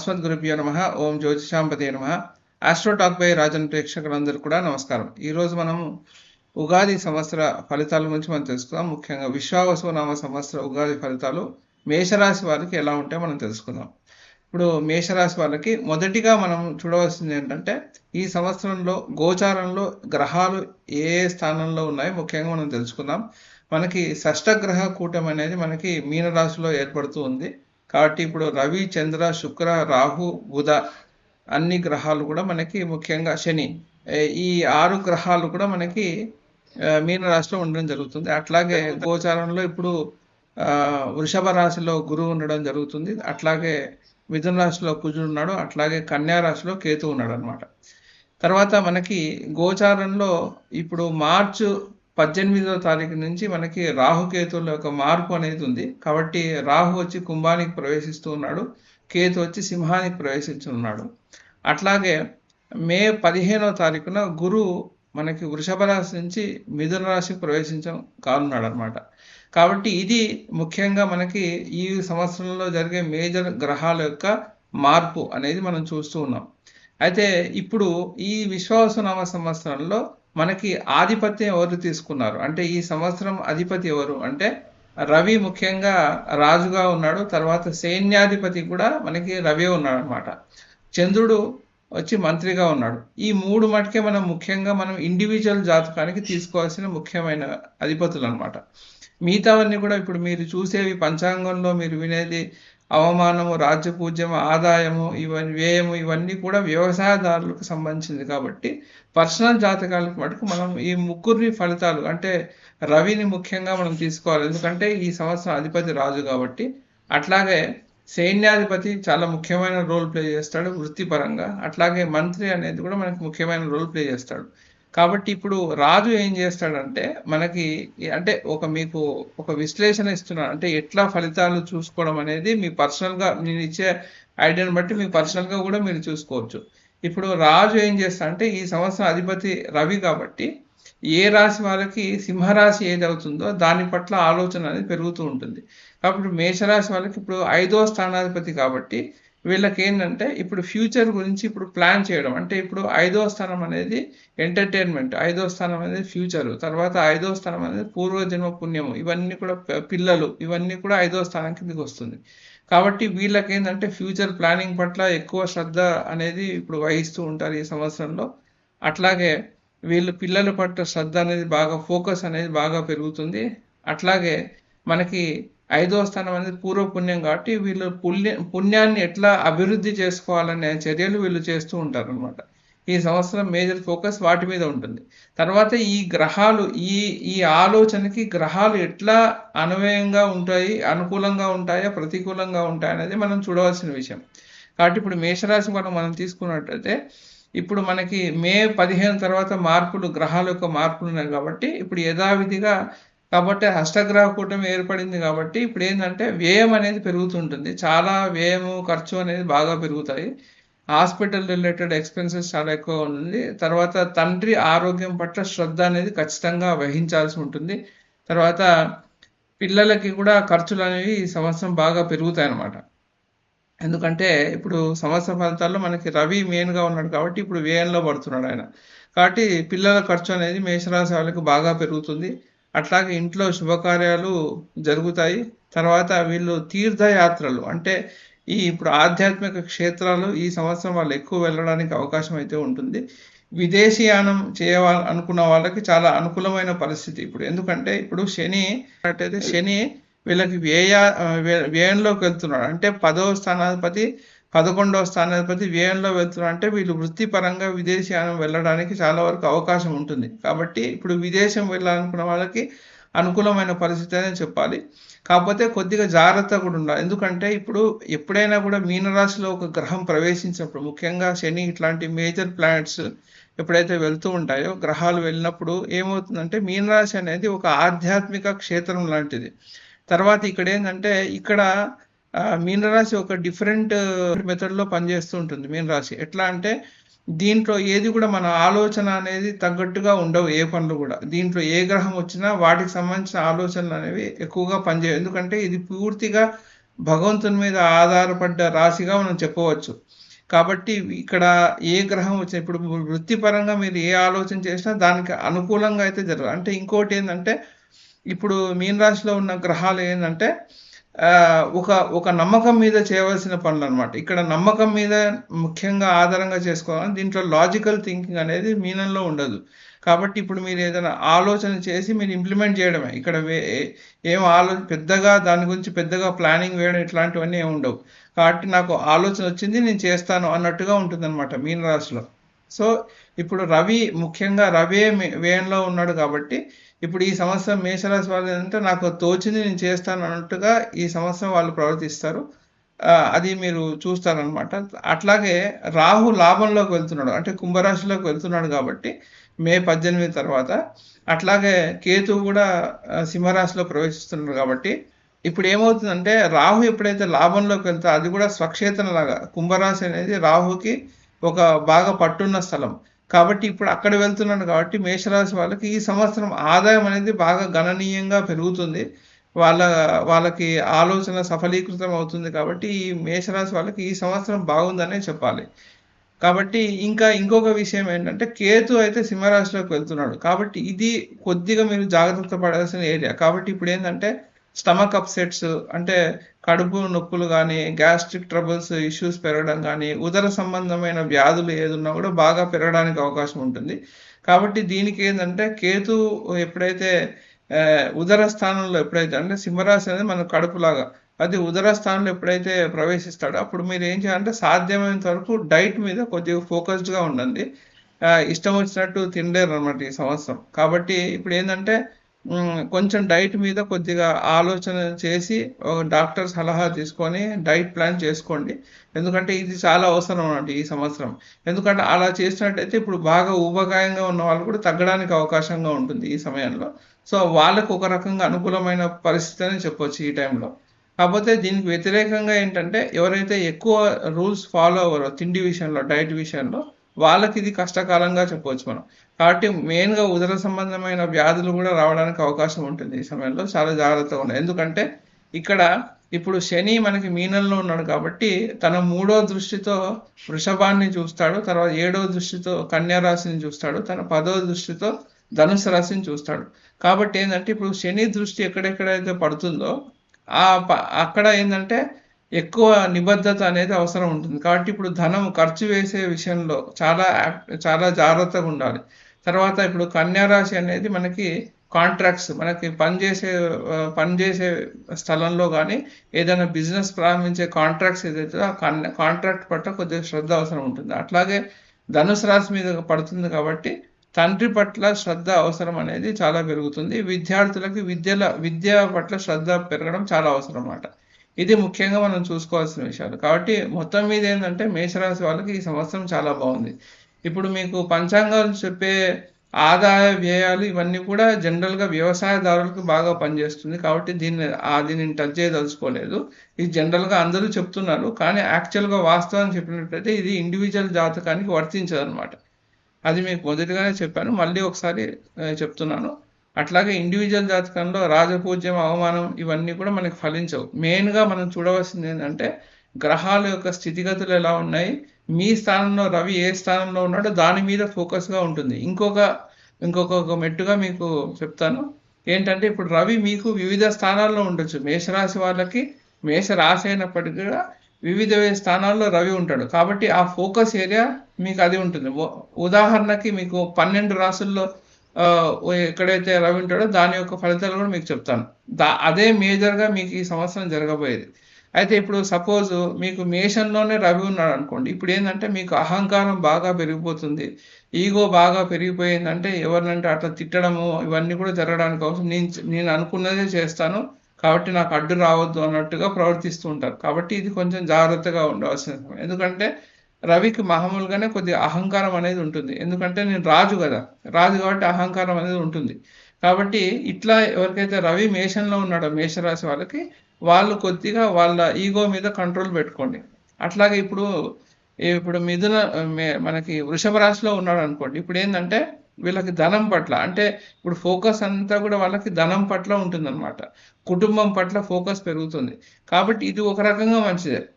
అస్మద్ గురుభ్యో నమ ఓం జ్యోతిషాంపతే నమ. ఆస్ట్రోటాక్ బై రాజన్ ప్రేక్షకులందరూ కూడా నమస్కారం. ఈరోజు మనం ఉగాది సంవత్సర ఫలితాల గురించి మనం తెలుసుకుందాం. ముఖ్యంగా విశ్వావసు నామ సంవత్సర ఉగాది ఫలితాలు మేషరాశి వారికి ఎలా ఉంటాయో మనం తెలుసుకుందాం. ఇప్పుడు మేషరాశి వాళ్ళకి మొదటిగా మనం చూడవలసింది ఏంటంటే ఈ సంవత్సరంలో గోచారంలో గ్రహాలు ఏ ఏ స్థానంలో ఉన్నాయో ముఖ్యంగా మనం తెలుసుకుందాం. మనకి షష్టగ్రహ కూటమి అనేది మనకి మీనరాశిలో ఏర్పడుతూ ఉంది. కాబట్టి ఇప్పుడు రవి చంద్ర శుక్ర రాహు బుధ అన్ని గ్రహాలు కూడా మనకి ముఖ్యంగా శని. ఈ ఆరు గ్రహాలు కూడా మనకి మీన మీనరాశిలో ఉండడం జరుగుతుంది. అట్లాగే గోచారంలో ఇప్పుడు వృషభ రాశిలో గురువు ఉండడం జరుగుతుంది. అట్లాగే మిథున రాశిలో కుజుడు ఉన్నాడు. అట్లాగే కన్యా రాశిలో కేతు ఉన్నాడు అనమాట తర్వాత మనకి గోచారంలో ఇప్పుడు మార్చు పద్దెనిమిదవ తారీఖు నుంచి మనకి రాహుకేతువుల యొక్క మార్పు అనేది ఉంది. కాబట్టి రాహు వచ్చి కుంభానికి ప్రవేశిస్తూ ఉన్నాడు. కేతు వచ్చి సింహానికి ప్రవేశిస్తున్నాడు అట్లాగే మే పదిహేనవ తారీఖున గురువు మనకి వృషభ రాశి నుంచి మిథున రాశి ప్రవేశించడం కానున్నాడు అనమాట కాబట్టి ఇది ముఖ్యంగా మనకి ఈ సంవత్సరంలో జరిగే మేజర్ గ్రహాల యొక్క మార్పు అనేది మనం చూస్తూ ఉన్నాం. అయితే ఇప్పుడు ఈ విశ్వాసనామ సంవత్సరంలో మనకి ఆధిపత్యం ఎవరు తీసుకున్నారు? అంటే ఈ సంవత్సరం అధిపతి ఎవరు? అంటే రవి ముఖ్యంగా రాజుగా ఉన్నాడు తర్వాత సైన్యాధిపతి కూడా మనకి రవి ఉన్నాడు అనమాట చంద్రుడు వచ్చి మంత్రిగా ఉన్నాడు. ఈ మూడు మటుకే మనం ముఖ్యంగా మనం ఇండివిజువల్ జాతకానికి తీసుకోవాల్సిన ముఖ్యమైన అధిపతులు అనమాట మిగతావన్నీ కూడా ఇప్పుడు మీరు చూసేవి పంచాంగంలో మీరు వినేది అవమానము రాజ్యపూజ్యము ఆదాయము ఇవన్నీ వ్యయము ఇవన్నీ కూడా వ్యవసాయదారులకు సంబంధించింది కాబట్టి పర్సనల్ జాతకాలకు మటుకు మనం ఈ ముగ్గురిని ఫలితాలు అంటే రవిని ముఖ్యంగా మనం తీసుకోవాలి. ఎందుకంటే ఈ సంవత్సరం అధిపతి రాజు కాబట్టి అట్లాగే సైన్యాధిపతి చాలా ముఖ్యమైన రోల్ ప్లే చేస్తాడు వృత్తిపరంగా. అట్లాగే మంత్రి అనేది కూడా మనకు ముఖ్యమైన రోల్ ప్లే చేస్తాడు. కాబట్టి ఇప్పుడు రాజు ఏం చేస్తాడంటే మనకి అంటే ఒక మీకు ఒక విశ్లేషణ ఇస్తున్నాడు అంటే ఎట్లా ఫలితాలు చూసుకోవడం అనేది మీ పర్సనల్గా నేను ఇచ్చే ఐడియాని బట్టి మీ పర్సనల్గా కూడా మీరు చూసుకోవచ్చు. ఇప్పుడు రాజు ఏం చేస్తాడంటే ఈ సంవత్సరం అధిపతి రవి కాబట్టి ఏ రాశి వాళ్ళకి సింహరాశి ఏది అవుతుందో దాని పట్ల ఆలోచన అనేది పెరుగుతూ ఉంటుంది. కాబట్టి మేషరాశి వాళ్ళకి ఇప్పుడు ఐదో స్థానాధిపతి కాబట్టి వీళ్ళకి ఏంటంటే ఇప్పుడు ఫ్యూచర్ గురించి ఇప్పుడు ప్లాన్ చేయడం. అంటే ఇప్పుడు ఐదో స్థానం అనేది ఎంటర్టైన్మెంట్ ఐదో స్థానం అనేది ఫ్యూచర్ తర్వాత ఐదో స్థానం అనేది పూర్వజన్మ పుణ్యము. ఇవన్నీ కూడా పిల్లలు ఇవన్నీ కూడా ఐదో స్థానం కిందకి వస్తుంది. కాబట్టి వీళ్ళకి ఏంటంటే ఫ్యూచర్ ప్లానింగ్ పట్ల ఎక్కువ శ్రద్ధ అనేది ఇప్పుడు వహిస్తూ ఉంటారు ఈ సంవత్సరంలో. అట్లాగే వీళ్ళు పిల్లల పట్ల శ్రద్ధ అనేది బాగా ఫోకస్ అనేది బాగా పెరుగుతుంది. అట్లాగే మనకి ఐదో స్థానం అనేది పూర్వ పుణ్యం కాబట్టి వీళ్ళు పుణ్య పుణ్యాన్ని ఎట్లా అభివృద్ధి చేసుకోవాలనే చర్యలు వీళ్ళు చేస్తూ ఉంటారు అనమాట ఈ సంవత్సరం మేజర్ ఫోకస్ వాటి మీద ఉంటుంది. తర్వాత ఈ గ్రహాలు ఈ ఈ ఆలోచనకి గ్రహాలు ఎట్లా అన్వయంగా ఉంటాయి అనుకూలంగా ఉంటాయా ప్రతికూలంగా ఉంటాయా అనేది మనం చూడవలసిన విషయం. కాబట్టి ఇప్పుడు మేషరాశి మనం మనం తీసుకున్నట్టయితే ఇప్పుడు మనకి మే పదిహేను తర్వాత మార్పులు గ్రహాల యొక్క మార్పులు ఉన్నాయి కాబట్టి ఇప్పుడు యథావిధిగా కాబట్టి హస్తగ్రహ కూటమి ఏర్పడింది కాబట్టి ఇప్పుడు ఏంటంటే వ్యయం అనేది పెరుగుతుంటుంది. చాలా వ్యయము ఖర్చు అనేది బాగా పెరుగుతాయి. హాస్పిటల్ రిలేటెడ్ ఎక్స్పెన్సెస్ చాలా ఎక్కువ ఉంటుంది. తర్వాత తండ్రి ఆరోగ్యం పట్ల శ్రద్ధ అనేది ఖచ్చితంగా వహించాల్సి ఉంటుంది. తర్వాత పిల్లలకి కూడా ఖర్చులు అనేవి ఈ సంవత్సరం బాగా పెరుగుతాయి అన్నమాట ఎందుకంటే ఇప్పుడు సంవత్సర ఫలితాల్లో మనకి రవి మెయిన్గా ఉన్నాడు కాబట్టి ఇప్పుడు వ్యయంలో పడుతున్నాడు ఆయన. కాబట్టి పిల్లల ఖర్చు అనేది మేషరాశి వాళ్ళకి బాగా పెరుగుతుంది. అట్లాగే ఇంట్లో శుభకార్యాలు జరుగుతాయి. తర్వాత వీళ్ళు తీర్థయాత్రలు. అంటే ఈ ఇప్పుడు ఆధ్యాత్మిక క్షేత్రాలు ఈ సంవత్సరం వాళ్ళు ఎక్కువ వెళ్ళడానికి అవకాశం అయితే ఉంటుంది. విదేశీయానం చేయాల అనుకున్న వాళ్ళకి చాలా అనుకూలమైన పరిస్థితి ఇప్పుడు. ఎందుకంటే ఇప్పుడు శని అంటే శని వీళ్ళకి వ్యయ వ్యయంలోకి వెళ్తున్నాడు. అంటే పదవ స్థానాధిపతి పదకొండవ స్థానాధిపతి వ్యయంలో వెళ్తున్నారు అంటే వీళ్ళు వృత్తిపరంగా విదేశీయానం వెళ్ళడానికి చాలా వరకు అవకాశం ఉంటుంది. కాబట్టి ఇప్పుడు విదేశం వెళ్ళాలనుకున్న వాళ్ళకి అనుకూలమైన పరిస్థితి అని చెప్పాలి. కాకపోతే కొద్దిగా జాగ్రత్త కూడా ఉండాలి. ఎందుకంటే ఇప్పుడు ఎప్పుడైనా కూడా మీనరాశిలో ఒక గ్రహం ప్రవేశించినప్పుడు ముఖ్యంగా శని ఇట్లాంటి మేజర్ ప్లానెట్స్ ఎప్పుడైతే వెళ్తూ ఉంటాయో గ్రహాలు వెళ్ళినప్పుడు ఏమవుతుందంటే మీనరాశి అనేది ఒక ఆధ్యాత్మిక క్షేత్రం లాంటిది. తర్వాత ఇక్కడ ఏంటంటే ఇక్కడ మీనరాశి ఒక డిఫరెంట్ uh, మెథడ్లో పనిచేస్తూ ఉంటుంది మీనరాశి. ఎట్లా అంటే దీంట్లో ఏది కూడా మన ఆలోచన అనేది తగ్గట్టుగా ఉండవు ఏ పనులు కూడా. దీంట్లో ఏ గ్రహం వచ్చినా వాటికి సంబంధించిన ఆలోచనలు అనేవి ఎక్కువగా పనిచేయవు. ఎందుకంటే ఇది పూర్తిగా భగవంతుని మీద ఆధారపడ్డ రాశిగా మనం చెప్పవచ్చు. కాబట్టి ఇక్కడ ఏ గ్రహం వచ్చిన ఇప్పుడు వృత్తిపరంగా మీరు ఏ ఆలోచన చేసినా దానికి అనుకూలంగా అయితే జరగదు. అంటే ఇంకోటి ఏంటంటే ఇప్పుడు మీన రాశిలో ఉన్న గ్రహాలు ఏంటంటే ఒక ఒక నమ్మకం మీద చేయవలసిన పనులు అనమాట ఇక్కడ నమ్మకం మీద ముఖ్యంగా ఆధారంగా చేసుకోవాలి దీంట్లో లాజికల్ థింకింగ్ అనేది మీనంలో ఉండదు. కాబట్టి ఇప్పుడు మీరు ఏదైనా ఆలోచన చేసి మీరు ఇంప్లిమెంట్ చేయడమే. ఇక్కడ వే- ఏం ఆలో పెద్దగా దాని గురించి పెద్దగా ప్లానింగ్ వేయడం ఇట్లాంటివన్నీ ఏమి ఉండవు. కాబట్టి నాకు ఆలోచన వచ్చింది నేను చేస్తాను అన్నట్టుగా ఉంటుందన్నమాట మీన రాశిలో సో ఇప్పుడు రవి ముఖ్యంగా రవే వేయంలో ఉన్నాడు కాబట్టి ఇప్పుడు ఈ సంవత్సరం మేషరాశి వాళ్ళు ఏంటంటే నాకు తోచింది నేను చేస్తాను అన్నట్టుగా ఈ సంవత్సరం వాళ్ళు ప్రవర్తిస్తారు. అది మీరు చూస్తారనమాట అట్లాగే రాహు లాభంలోకి వెళ్తున్నాడు. అంటే కుంభరాశిలోకి వెళ్తున్నాడు కాబట్టి మే పద్దెనిమిది తర్వాత. అట్లాగే కేతు కూడా సింహరాశిలో ప్రవేశిస్తున్నాడు కాబట్టి ఇప్పుడు ఏమవుతుందంటే రాహు ఎప్పుడైతే లాభంలోకి వెళ్తా అది కూడా స్వక్షేత్రం లాగా. కుంభరాశి అనేది రాహుకి ఒక బాగా పట్టున్న స్థలం. కాబట్టి ఇప్పుడు అక్కడ వెళ్తున్నాను కాబట్టి మేషరాశి వాళ్ళకి ఈ సంవత్సరం ఆదాయం అనేది బాగా గణనీయంగా పెరుగుతుంది. వాళ్ళ వాళ్ళకి ఆలోచన సఫలీకృతం అవుతుంది కాబట్టి ఈ మేషరాశి వాళ్ళకి ఈ సంవత్సరం బాగుందనే చెప్పాలి. కాబట్టి ఇంకా ఇంకొక విషయం ఏంటంటే కేతు అయితే సింహరాశిలోకి వెళ్తున్నాడు. కాబట్టి ఇది కొద్దిగా మీరు జాగ్రత్త పడాల్సిన ఏరియా. కాబట్టి ఇప్పుడు ఏంటంటే స్టమక్ అప్సెట్స్ అంటే కడుపు నొప్పులు కానీ గ్యాస్ట్రిక్ ట్రబుల్స్ ఇష్యూస్ పెరగడం కానీ ఉదర సంబంధమైన వ్యాధులు ఏదున్నా కూడా బాగా పెరగడానికి అవకాశం ఉంటుంది. కాబట్టి దీనికి ఏంటంటే కేతు ఎప్పుడైతే ఉదర స్థానంలో ఎప్పుడైతే అంటే సింహరాశి అనేది మన కడుపులాగా అది ఉదర స్థానంలో ఎప్పుడైతే ప్రవేశిస్తాడో అప్పుడు మీరు ఏం చేయాలంటే సాధ్యమైనంత వరకు డైట్ మీద కొద్దిగా ఫోకస్డ్గా ఉండండి. ఇష్టం వచ్చినట్టు తినలేరు అనమాట ఈ సంవత్సరం. కాబట్టి ఇప్పుడు ఏంటంటే కొంచెం డైట్ మీద కొద్దిగా ఆలోచన చేసి ఒక డాక్టర్ సలహా తీసుకొని డైట్ ప్లాన్ చేసుకోండి. ఎందుకంటే ఇది చాలా అవసరం అన్నట్టు ఈ సంవత్సరం. ఎందుకంటే అలా చేసినట్టయితే ఇప్పుడు బాగా ఊబకాయంగా ఉన్న వాళ్ళు కూడా తగ్గడానికి అవకాశంగా ఉంటుంది ఈ సమయంలో. సో వాళ్ళకు ఒక రకంగా అనుకూలమైన పరిస్థితి అని చెప్పొచ్చు ఈ టైంలో. కాకపోతే దీనికి వ్యతిరేకంగా ఏంటంటే ఎవరైతే ఎక్కువ రూల్స్ ఫాలో అవ్వరో తిండి విషయంలో డైట్ విషయంలో వాళ్ళకి ఇది కష్టకాలంగా చెప్పవచ్చు మనం. కాబట్టి మెయిన్గా ఉదర సంబంధమైన వ్యాధులు కూడా రావడానికి అవకాశం ఉంటుంది ఈ సమయంలో. చాలా జాగ్రత్తగా ఉండాలి. ఎందుకంటే ఇక్కడ ఇప్పుడు శని మనకి మీనంలో ఉన్నాడు కాబట్టి తన మూడో దృష్టితో వృషభాన్ని చూస్తాడు. తర్వాత ఏడో దృష్టితో కన్యారాశిని చూస్తాడు. తన పదో దృష్టితో ధనుసు రాశిని చూస్తాడు. కాబట్టి ఏంటంటే ఇప్పుడు శని దృష్టి ఎక్కడెక్కడైతే పడుతుందో ఆ ప- అక్కడ ఏంటంటే ఎక్కువ నిబద్ధత అనేది అవసరం ఉంటుంది. కాబట్టి ఇప్పుడు ధనం ఖర్చు వేసే విషయంలో చాలా యాక్- చాలా జాగ్రత్తగా ఉండాలి. తర్వాత ఇప్పుడు కన్యారాశి అనేది మనకి కాంట్రాక్ట్స్ మనకి పనిచేసే పనిచేసే స్థలంలో కానీ ఏదైనా బిజినెస్ ప్రారంభించే కాంట్రాక్ట్స్ ఏదైతే ఆ కాంట్రాక్ట్ పట్ల కొద్దిగా శ్రద్ధ అవసరం ఉంటుంది. అట్లాగే ధనుసు రాశి మీద పడుతుంది కాబట్టి తండ్రి పట్ల శ్రద్ధ అవసరం అనేది చాలా పెరుగుతుంది. విద్యార్థులకి విద్యల విద్య పట్ల శ్రద్ధ పెరగడం చాలా అవసరం అన్నమాట. ఇది ముఖ్యంగా మనం చూసుకోవాల్సిన విషయాలు. కాబట్టి మొత్తం మీద ఏంటంటే మేషరాశి వాళ్ళకి ఈ సంవత్సరం చాలా బాగుంది. ఇప్పుడు మీకు పంచాంగాలు చెప్పే ఆదాయ వ్యయాలు ఇవన్నీ కూడా జనరల్గా వ్యవసాయదారులకు బాగా పనిచేస్తుంది. కాబట్టి దీన్ని ఆ దీనిని టచ్ చేయదలుచుకోలేదు. ఇది జనరల్గా అందరూ చెప్తున్నారు. కానీ యాక్చువల్గా వాస్తవం చెప్పినట్లయితే ఇది ఇండివిజువల్ జాతకానికి వర్తించదు అనమాట అది మీకు మొదటిగానే చెప్పాను. మళ్ళీ ఒకసారి చెప్తున్నాను. అట్లాగే ఇండివిజువల్ జాతకంలో రాజపూజ్యం అవమానం ఇవన్నీ కూడా మనకి ఫలించవు. మెయిన్గా మనం చూడవలసింది ఏంటంటే గ్రహాల యొక్క స్థితిగతులు ఎలా ఉన్నాయి మీ స్థానంలో రవి ఏ స్థానంలో ఉన్నాడో దాని మీద ఫోకస్గా ఉంటుంది. ఇంకొక ఇంకొక మెట్టుగా మీకు చెప్తాను. ఏంటంటే ఇప్పుడు రవి మీకు వివిధ స్థానాల్లో ఉండొచ్చు. మేషరాశి వాళ్ళకి మేష రాశి అయినప్పటికీ కూడా వివిధ స్థానాల్లో రవి ఉంటాడు. కాబట్టి ఆ ఫోకస్ ఏరియా మీకు అది ఉంటుంది. ఉదాహరణకి మీకు పన్నెండు రాసుల్లో ఎక్కడైతే రవి ఉంటాడో దాని యొక్క ఫలితాలు కూడా మీకు చెప్తాను. దా అదే మేజర్గా మీకు ఈ సంవత్సరం జరగబోయేది. అయితే ఇప్పుడు సపోజ్ మీకు మేషంలోనే రవి ఉన్నాడు అనుకోండి. ఇప్పుడు ఏంటంటే మీకు అహంకారం బాగా పెరిగిపోతుంది. ఈగో బాగా పెరిగిపోయిందంటే ఎవరినంటే అట్లా తిట్టడము ఇవన్నీ కూడా జరగడానికి అవసరం. నేను నేను అనుకున్నదే చేస్తాను. కాబట్టి నాకు అడ్డు రావద్దు అన్నట్టుగా ప్రవర్తిస్తూ ఉంటారు. కాబట్టి ఇది కొంచెం జాగ్రత్తగా ఉండవలసిన సమయం. ఎందుకంటే రవికి మామూలుగానే కొద్దిగా అహంకారం అనేది ఉంటుంది. ఎందుకంటే నేను రాజు కదా. రాజు కాబట్టి అహంకారం అనేది ఉంటుంది. కాబట్టి ఇట్లా ఎవరికైతే రవి మేషంలో ఉన్నాడో మేషరాశి వాళ్ళకి వాళ్ళు కొద్దిగా వాళ్ళ ఈగో మీద కంట్రోల్ పెట్టుకోండి. అట్లాగే ఇప్పుడు ఇప్పుడు మిథున మే- మనకి వృషభ రాశిలో ఉన్నాడు అనుకోండి. ఇప్పుడు ఏంటంటే వీళ్ళకి ధనం పట్ల అంటే ఇప్పుడు ఫోకస్ అంతా కూడా వాళ్ళకి ధనం పట్ల ఉంటుందన్నమాట. కుటుంబం పట్ల ఫోకస్ పెరుగుతుంది. కాబట్టి ఇది ఒక రకంగా మంచిదే.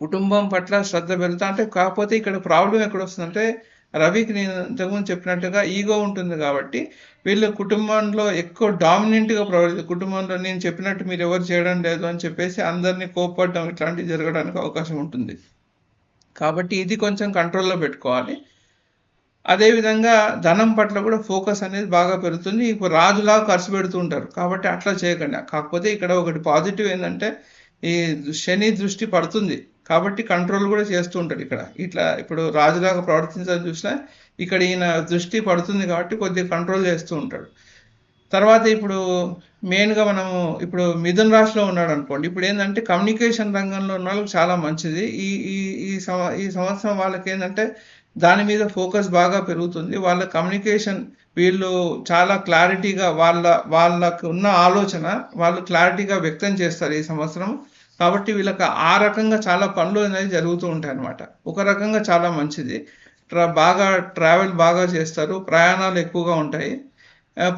కుటుంబం పట్ల శ్రద్ధ పెడతా అంటే కాకపోతే ఇక్కడ ప్రాబ్లం ఎక్కడ వస్తుందంటే రవికి నేను ఇంతకుముందు చెప్పినట్టుగా ఈగో ఉంటుంది కాబట్టి వీళ్ళు కుటుంబంలో ఎక్కువ డామినెంట్గా ప్రవర్తి కుటుంబంలో నేను చెప్పినట్టు మీరు ఎవరు చేయడం లేదు అని చెప్పేసి అందరినీ కోప్పడడం ఇట్లాంటివి జరగడానికి అవకాశం ఉంటుంది. కాబట్టి ఇది కొంచెం కంట్రోల్లో పెట్టుకోవాలి. అదేవిధంగా ధనం పట్ల కూడా ఫోకస్ అనేది బాగా పెరుగుతుంది. ఇప్పుడు రాజులా ఖర్చు పెడుతూ ఉంటారు. కాబట్టి అట్లా చేయకండి. కాకపోతే ఇక్కడ ఒకటి పాజిటివ్ ఏంటంటే ఈ శని దృష్టి పడుతుంది. కాబట్టి కంట్రోల్ కూడా చేస్తూ ఉంటాడు ఇక్కడ. ఇట్లా ఇప్పుడు రాజులాగా ప్రవర్తించాలని చూసినా ఇక్కడ ఈయన దృష్టి పడుతుంది కాబట్టి కొద్దిగా కంట్రోల్ చేస్తూ ఉంటాడు. తర్వాత ఇప్పుడు మెయిన్గా మనము ఇప్పుడు మిథున్ రాశిలో ఉన్నాడు అనుకోండి. ఇప్పుడు ఏంటంటే కమ్యూనికేషన్ రంగంలో ఉన్న వాళ్ళకి చాలా మంచిది. ఈ ఈ ఈ సంవ ఈ సంవత్సరం వాళ్ళకి ఏంటంటే దాని మీద ఫోకస్ బాగా పెరుగుతుంది. వాళ్ళ కమ్యూనికేషన్ వీళ్ళు చాలా క్లారిటీగా వాళ్ళ వాళ్ళకు ఉన్న ఆలోచన వాళ్ళు క్లారిటీగా వ్యక్తం చేస్తారు ఈ సంవత్సరం. కాబట్టి వీళ్ళకి ఆ రకంగా చాలా పనులు అనేది జరుగుతూ ఉంటాయి అన్నమాట. ఒక రకంగా చాలా మంచిది. ట్రా బాగా ట్రావెల్ బాగా చేస్తారు. ప్రయాణాలు ఎక్కువగా ఉంటాయి.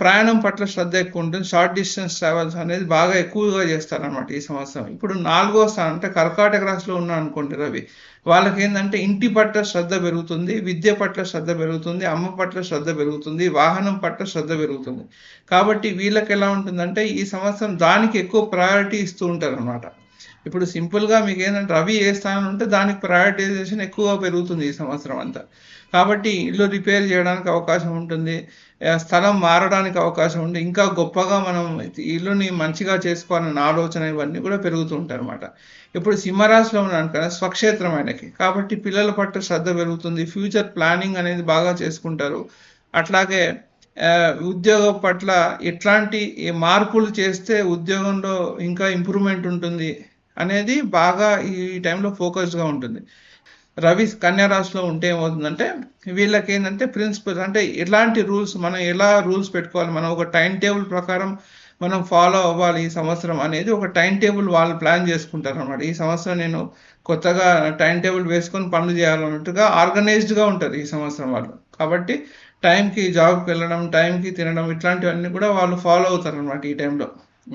ప్రయాణం పట్ల శ్రద్ధ ఎక్కువ ఉంటుంది. షార్ట్ డిస్టెన్స్ ట్రావెల్స్ అనేది బాగా ఎక్కువగా చేస్తారనమాట ఈ సంవత్సరం. ఇప్పుడు నాలుగో స్థానం అంటే కర్కాటక రాశిలో ఉన్నా అనుకోండి రవి వాళ్ళకి ఏంటంటే ఇంటి పట్ల శ్రద్ధ పెరుగుతుంది విద్య పట్ల శ్రద్ధ పెరుగుతుంది అమ్మ పట్ల శ్రద్ధ పెరుగుతుంది వాహనం పట్ల శ్రద్ధ పెరుగుతుంది. కాబట్టి వీళ్ళకి ఎలా ఉంటుందంటే ఈ సంవత్సరం దానికి ఎక్కువ ప్రయారిటీ ఇస్తూ ఉంటారు అనమాట ఇప్పుడు సింపుల్గా మీకు ఏంటంటే రవి ఏ స్థానం ఉంటే దానికి ప్రయారిటైజేషన్ ఎక్కువగా పెరుగుతుంది ఈ సంవత్సరం అంతా. కాబట్టి ఇల్లు రిపేర్ చేయడానికి అవకాశం ఉంటుంది స్థలం మారడానికి అవకాశం ఉంది. ఇంకా గొప్పగా మనం ఇల్లుని మంచిగా చేసుకోవాలన్న ఆలోచన ఇవన్నీ కూడా పెరుగుతూ ఉంటాయి అనమాట ఇప్పుడు సింహరాశిలో ఉన్నాను కదా స్వక్షేత్రం ఆయనకి. కాబట్టి పిల్లల పట్ల శ్రద్ధ పెరుగుతుంది ఫ్యూచర్ ప్లానింగ్ అనేది బాగా చేసుకుంటారు. అట్లాగే ఉద్యోగం పట్ల ఎట్లాంటి మార్పులు చేస్తే ఉద్యోగంలో ఇంకా ఇంప్రూవ్మెంట్ ఉంటుంది అనేది బాగా ఈ టైంలో ఫోకస్డ్గా ఉంటుంది. రవి కన్యా రాశిలో ఉంటే ఏమవుతుందంటే వీళ్ళకి ఏంటంటే ప్రిన్సిపల్స్ అంటే ఎలాంటి రూల్స్ మనం ఎలా రూల్స్ పెట్టుకోవాలి మనం ఒక టైం టేబుల్ ప్రకారం మనం ఫాలో అవ్వాలి ఈ సంవత్సరం అనేది ఒక టైం టేబుల్ వాళ్ళు ప్లాన్ చేసుకుంటారు అనమాట ఈ సంవత్సరం నేను కొత్తగా టైం టేబుల్ వేసుకొని పనులు చేయాలన్నట్టుగా ఆర్గనైజ్డ్గా ఉంటారు ఈ సంవత్సరం వాళ్ళు. కాబట్టి టైంకి జాబ్కి వెళ్ళడం టైంకి తినడం ఇట్లాంటివన్నీ కూడా వాళ్ళు ఫాలో అవుతారు అనమాట ఈ టైంలో.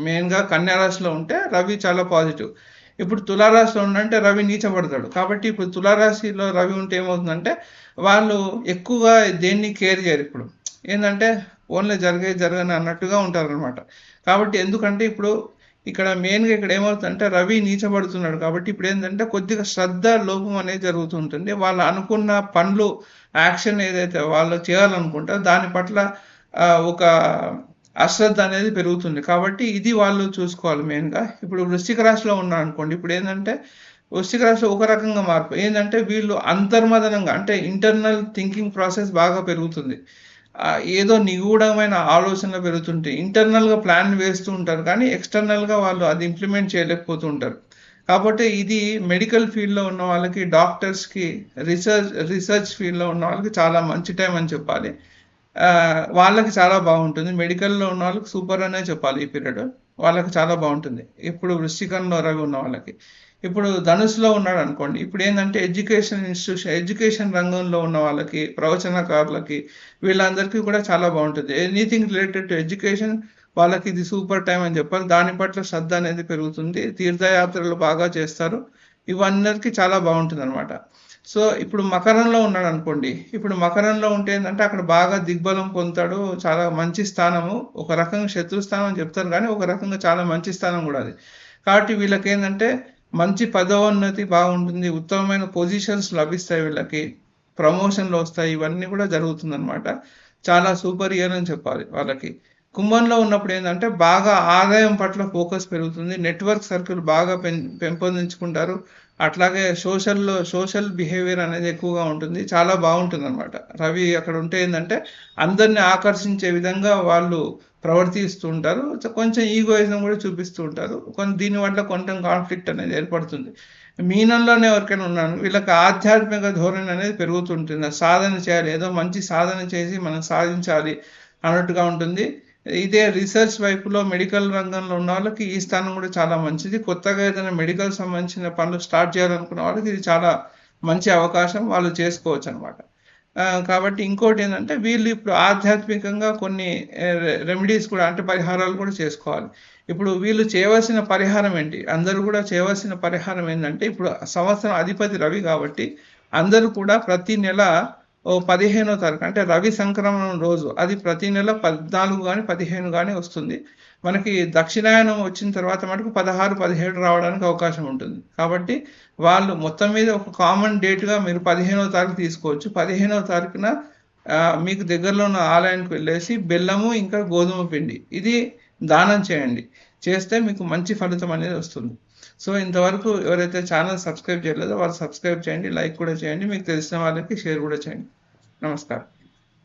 మెయిన్గా కన్యా రాశిలో ఉంటే రవి చాలా పాజిటివ్. ఇప్పుడు తులారాశిలో ఉండంటే రవి నీచపడతాడు కాబట్టి ఇప్పుడు తులారాశిలో రవి ఉంటే ఏమవుతుందంటే వాళ్ళు ఎక్కువగా దేన్ని కేర్ చేయరు ఇప్పుడు. ఏంటంటే ఓన్లీ జరిగే జరగని అన్నట్టుగా ఉంటారనమాట కాబట్టి ఎందుకంటే ఇప్పుడు ఇక్కడ మెయిన్గా ఇక్కడ ఏమవుతుందంటే రవి నీచబడుతున్నాడు. కాబట్టి ఇప్పుడు ఏంటంటే కొద్దిగా శ్రద్ధ లోపం అనేది జరుగుతుంటుంది. వాళ్ళు అనుకున్న పనులు యాక్షన్ ఏదైతే వాళ్ళు చేయాలనుకుంటారో దాని పట్ల ఒక అశ్రద్ధ అనేది పెరుగుతుంది. కాబట్టి ఇది వాళ్ళు చూసుకోవాలి మెయిన్గా. ఇప్పుడు వృశ్చిక రాశిలో ఉన్నారు అనుకోండి. ఇప్పుడు ఏంటంటే వృశ్చిక రాశిలో ఒక రకంగా మార్పు. ఏంటంటే వీళ్ళు అంతర్మదనంగా అంటే ఇంటర్నల్ థింకింగ్ ప్రాసెస్ బాగా పెరుగుతుంది. ఏదో నిగూఢమైన ఆలోచనలు పెరుగుతుంటాయి ఇంటర్నల్గా ప్లాన్ వేస్తూ ఉంటారు. కానీ ఎక్స్టర్నల్గా వాళ్ళు అది ఇంప్లిమెంట్ చేయలేకపోతూ ఉంటారు. కాబట్టి ఇది మెడికల్ ఫీల్డ్లో ఉన్న వాళ్ళకి డాక్టర్స్కి రీసెర్చ్ రీసెర్చ్ ఫీల్డ్లో ఉన్న వాళ్ళకి చాలా మంచి టైం అని చెప్పాలి. వాళ్ళకి చాలా బాగుంటుంది. మెడికల్లో ఉన్న వాళ్ళకి సూపర్ అనే చెప్పాలి ఈ పీరియడ్. వాళ్ళకి చాలా బాగుంటుంది. ఇప్పుడు వృశ్చికంలో రవి ఉన్న వాళ్ళకి. ఇప్పుడు ధనుసులో ఉన్నాడు అనుకోండి. ఇప్పుడు ఏంటంటే ఎడ్యుకేషన్ ఇన్స్టిట్యూషన్ ఎడ్యుకేషన్ రంగంలో ఉన్న వాళ్ళకి ప్రవచనకారులకి వీళ్ళందరికీ కూడా చాలా బాగుంటుంది. ఎనీథింగ్ రిలేటెడ్ టు ఎడ్యుకేషన్ వాళ్ళకి ఇది సూపర్ టైం అని చెప్పాలి. దాని పట్ల శ్రద్ధ అనేది పెరుగుతుంది. తీర్థయాత్రలు బాగా చేస్తారు. ఇవన్నీ చాలా బాగుంటుంది అనమాట సో ఇప్పుడు మకరంలో ఉన్నాడు అనుకోండి. ఇప్పుడు మకరంలో ఉంటే ఏంటంటే అక్కడ బాగా దిగ్బలం పొందుతాడు. చాలా మంచి స్థానము. ఒక రకంగా శత్రు స్థానం అని చెప్తారు కానీ ఒక రకంగా చాలా మంచి స్థానం కూడా అది. కాబట్టి వీళ్ళకి ఏంటంటే మంచి పదోన్నతి బాగుంటుంది. ఉత్తమమైన పొజిషన్స్ లభిస్తాయి వీళ్ళకి. ప్రమోషన్లు వస్తాయి. ఇవన్నీ కూడా జరుగుతుందన్నమాట. చాలా సూపర్ ఇయర్ అని చెప్పాలి వాళ్ళకి. కుంభంలో ఉన్నప్పుడు ఏంటంటే బాగా ఆదాయం పట్ల ఫోకస్ పెరుగుతుంది. నెట్వర్క్ సర్కిల్ బాగా పెం పెంపొందించుకుంటారు. అట్లాగే సోషల్లో సోషల్ బిహేవియర్ అనేది ఎక్కువగా ఉంటుంది. చాలా బాగుంటుంది అనమాట రవి అక్కడ ఉంటే ఏంటంటే అందరిని ఆకర్షించే విధంగా వాళ్ళు ప్రవర్తిస్తూ ఉంటారు. కొంచెం ఈగోయిజం కూడా చూపిస్తూ ఉంటారు. కొన్ని దీనివల్ల కొంచెం కాన్ఫ్లిక్ట్ అనేది ఏర్పడుతుంది. మీనంలోనే ఎవరికైనా ఉన్నాను. వీళ్ళకి ఆధ్యాత్మిక ధోరణి అనేది పెరుగుతుంటుంది. సాధన చేయాలి. ఏదో మంచి సాధన చేసి మనం సాధించాలి అన్నట్టుగా ఉంటుంది. ఇదే రీసెర్చ్ వైపులో మెడికల్ రంగంలో ఉన్న వాళ్ళకి ఈ స్థానం కూడా చాలా మంచిది. కొత్తగా ఏదైనా మెడికల్ సంబంధించిన పనులు స్టార్ట్ చేయాలనుకున్న వాళ్ళకి ఇది చాలా మంచి అవకాశం వాళ్ళు చేసుకోవచ్చు అనమాట కాబట్టి ఇంకోటి ఏంటంటే వీళ్ళు ఇప్పుడు ఆధ్యాత్మికంగా కొన్ని రెమెడీస్ కూడా అంటే పరిహారాలు కూడా చేసుకోవాలి. ఇప్పుడు వీళ్ళు చేయవలసిన పరిహారం ఏంటి? అందరూ కూడా చేయవలసిన పరిహారం ఏంటంటే ఇప్పుడు సంవత్సరం అధిపతి రవి కాబట్టి అందరూ కూడా ప్రతి నెల ఓ పదిహేనో తారీఖు అంటే రవి సంక్రమణం రోజు. అది ప్రతి నెల పద్నాలుగు కానీ పదిహేను కానీ వస్తుంది. మనకి దక్షిణాయనం వచ్చిన తర్వాత మటుకు పదహారు పదిహేడు రావడానికి అవకాశం ఉంటుంది. కాబట్టి వాళ్ళు మొత్తం మీద ఒక కామన్ డేట్గా మీరు పదిహేనో తారీఖు తీసుకోవచ్చు. పదిహేనో తారీఖున మీకు దగ్గరలో ఉన్న ఆలయానికి వెళ్ళేసి బెల్లము ఇంకా గోధుమ పిండి. ఇది దానం చేయండి. చేస్తే మీకు మంచి ఫలితం అనేది వస్తుంది. సో ఇంతవరకు ఎవరైతే ఛానల్ సబ్స్క్రైబ్ చేయలేదో వాళ్ళు సబ్స్క్రైబ్ చేయండి లైక్ కూడా చేయండి మీకు తెలిసిన వాళ్ళకి షేర్ కూడా చేయండి. నమస్కారం.